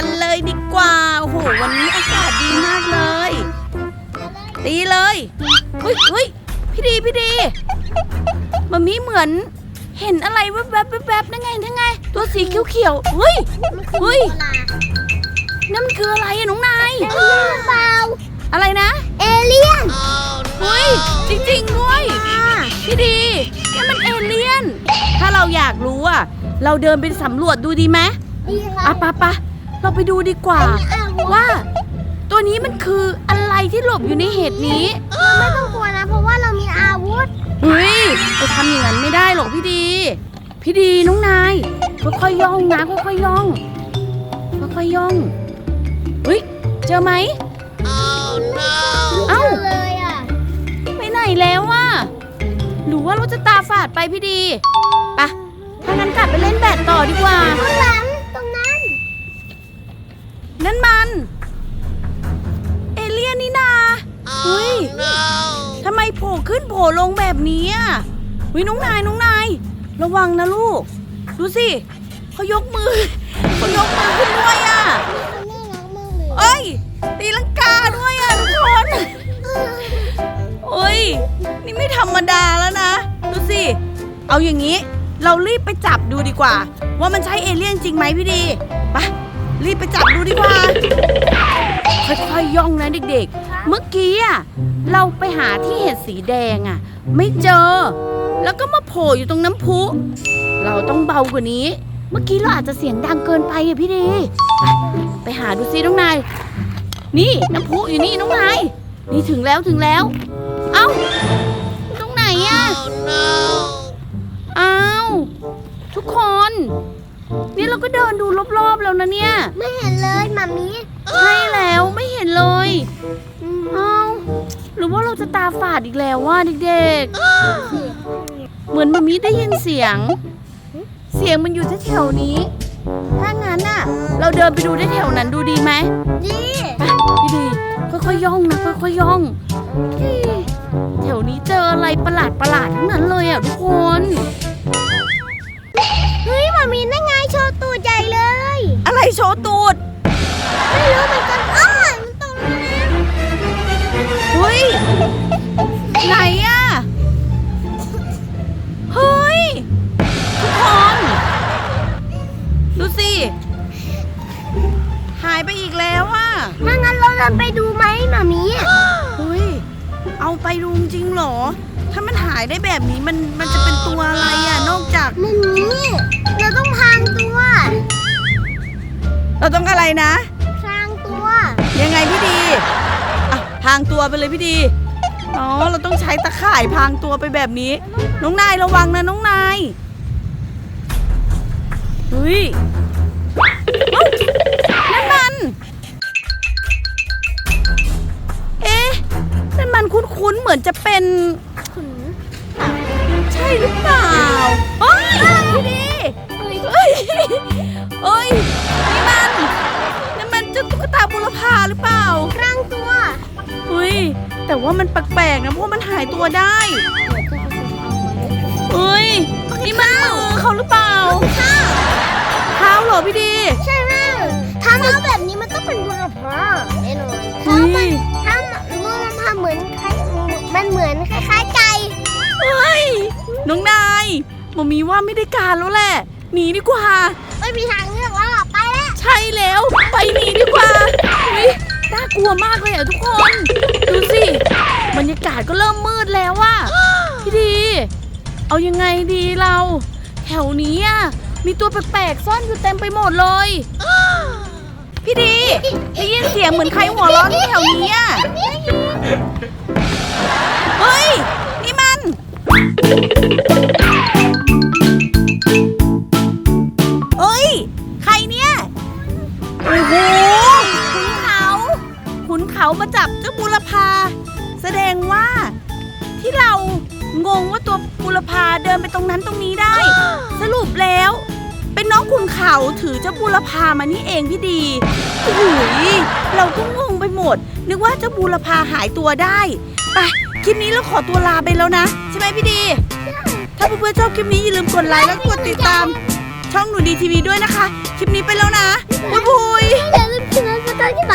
ันเลยดีกว่าโอ้โหวันนี้อากาศดีมากเลย ตีเลยเฮ้ยเฮ้ยพี่ดีพี่ดีมามีเหมือน เห็นอะไรแวบแวบแวบๆนั่นไงนั่นไง ตัวสีเขียวเขียวเฮ้ยเฮ้ยนั่นมันคืออะไรอะน้องนายเอเลี่ยนเปลอะไรนะเอเลี่ยนเฮ้ยจริงจริด้วยพี่ดีนั่นมันเอเลี่ยน ถ้าเราอยากรู้อะเราเดินไปสำรวจดูดีไหมดีค่ะอะปะปะ เราไปดูดีกว่า ว่า ตัวนี้มันคืออะไรที่หลบอยู่ในเห็ดนี้เราไม่ต้องกลัวนะเพราะว่าเรามีอาวุธเฮ้ยไปทำอย่างนั้นไม่ได้หรอกพี่ดี พี่ดีน้องนายค่อยๆย่องนะค่อยๆย่องค่อยๆย่องเฮ้ยเจอไหมเอ้าเลยอะไปไหนแล้ววะหรือว่าเราจะตาฝาดไปพี่ดีไปะถ้างั้นกลับไปเล่นแบดต่อดีกว่า นั่นมัน เอเลี่ยนนี่นาเฮ้ยทำไมโผล่ขึ้นโผล่ลงแบบนี้อะวิน้องนายน้องนาย ระวังนะลูก ดูสิเขายกมือเขายกมือขึ้นด้วยอะมันน่ารักมากเลยเอ้ย ตีลังกาด้วยอะทุกคนเอ้ย นี่ไม่ธรรมดาแล้วนะ ดูสิ เอาอย่างนี้ เรารีบไปจับดูดีกว่า ว่ามันใช่เอเลี่ยนจริงไหมพี่ดีไปะ รีบไปจับดูดีกว่า ค่อยๆย่องนะเด็กๆ เมื่อกี้อะเราไปหาที่เห็ดสีแดงอะไม่เจอ แล้วก็มาโผล่อยู่ตรงน้ำพุ เราต้องเบากว่านี้ เมื่อกี้เราอาจจะเสียงดังเกินไปอะพี่ดีไปไปหาดูซิน้องนาย นี่น้ำพุอยู่นี่น้องนาย นี่ถึงแล้วถึงแล้ว เอ้า ตรงไหนอะอ้าว ทุกคน นี่เราก็เดินดูรอบๆแล้วนะเนี่ยไม่เห็นเลยหมามีใช่แล้วไม่เห็นเลยอืมเอ้าหรือว่าเราจะตาฝาดอีกแล้วว่าเด็กๆ เหมือนมามีได้ยินเสียง เสียงมันอยู่แถวๆนี้ ถ้างั้นน่ะ เราเดินไปดูได้แถวนั้นดูดีไหมดีไปพี่ดีค่อยๆย่องนะค่อยๆย่องเฮ้ยแถวนี้เจออะไรประหลาดประหลาดๆทั้งนั้นเลยอะทุกคน เฮ้ยหมามีนั่นไง โชว์ตัวใหญ่เลย อะไรโชว์ตูด ไม่รู้เหมือนกันอ้าวมันตรงนั้นเฮ้ย ไหนอะเฮ้ย ทุกคน ดูสิ หายไปอีกแล้วอะถ้างั้นเราเดินไปดูไหมหมามีเฮ้ย เอาไปดูจริงเหรอ ถ้ามันหายได้แบบนี้มันมันจะเป็นตัวอะไรอะนอกจาก หมามีเราต้องพรางตัวเราต้องอะไรนะ พรางตัว ยังไงพี่ดีอะพรางตัวไปเลยพี่ดีอ๋อเราต้องใช้ตะข่ายพรางตัวไปแบบนี้ น้องนายระวังนะน้องนายเฮ้ยเอ้านั่นมัน เอ๊ะนั่นมันคุ้นๆเหมือนจะเป็น ขุน ใช่หรือเปล่าเฮ้ยพี่ดีเฮ้ ยเฮ้ยนี่มันนี่มันเจ้าตุ๊กตาบุรพาหรือเปล่าพรางตัวเฮ้ยแต่ว่ามันแปลกๆนะเพราะมันหายตัวได้เฮ้ยนี่มันมือเขาหรือเปล่าเท้าเหรอพี่ดี ใช่ไหมถ้าเอาแบบนี้มันต้องเป็นบุรพาแน่นอนเฮ้ยถ้าบุรพาเหมือนคล้ายมันเหมือนคล้ายๆไก่เฮ้ยน้องนายหมอมีว่าไม่ได้การแล้วแหละ หนีดีกว่า ไม่มีทางเลือกแล้วอะไปแล้วใช่แล้ว ไปหนีดีกว่าเฮ้ยน่ากลัวมากเลยอะทุกคน ดูสิบรรยากาศก็เริ่มมืดแล้วว่ะพี่ดี เอายังไงดีเรา แถวนี้อะมีตัวแปลกๆซ่อนอยู่เต็มไปหมดเลย พี่ดีได้ยินเสียงเหมือนใครหัวเร้อนที่แถวนี้อะ งงว่าตัวบุรพาเดินไปตรงนั้นตรงนี้ได้ สรุปแล้ว เป็นน้องขุนเขาถือเจ้าบุรพามานี่เองพี่ดีโอ้โหยเราก็งงไปหมด นึกว่าเจ้าบุรพาหายตัวได้ไปคลิปนี้เราขอตัวลาไปแล้วนะ ใช่ไหมพี่ดี ถ้าเพื่อนๆชอบคลิปนี้อย่าลืมกดไลค์และกดติดตาม ช่องหนูดีทีวีด้วยนะคะ คลิปนี้ไปแล้วนะบุยบุยอย่าลืมกินน้ำสตาร์ที่ไหน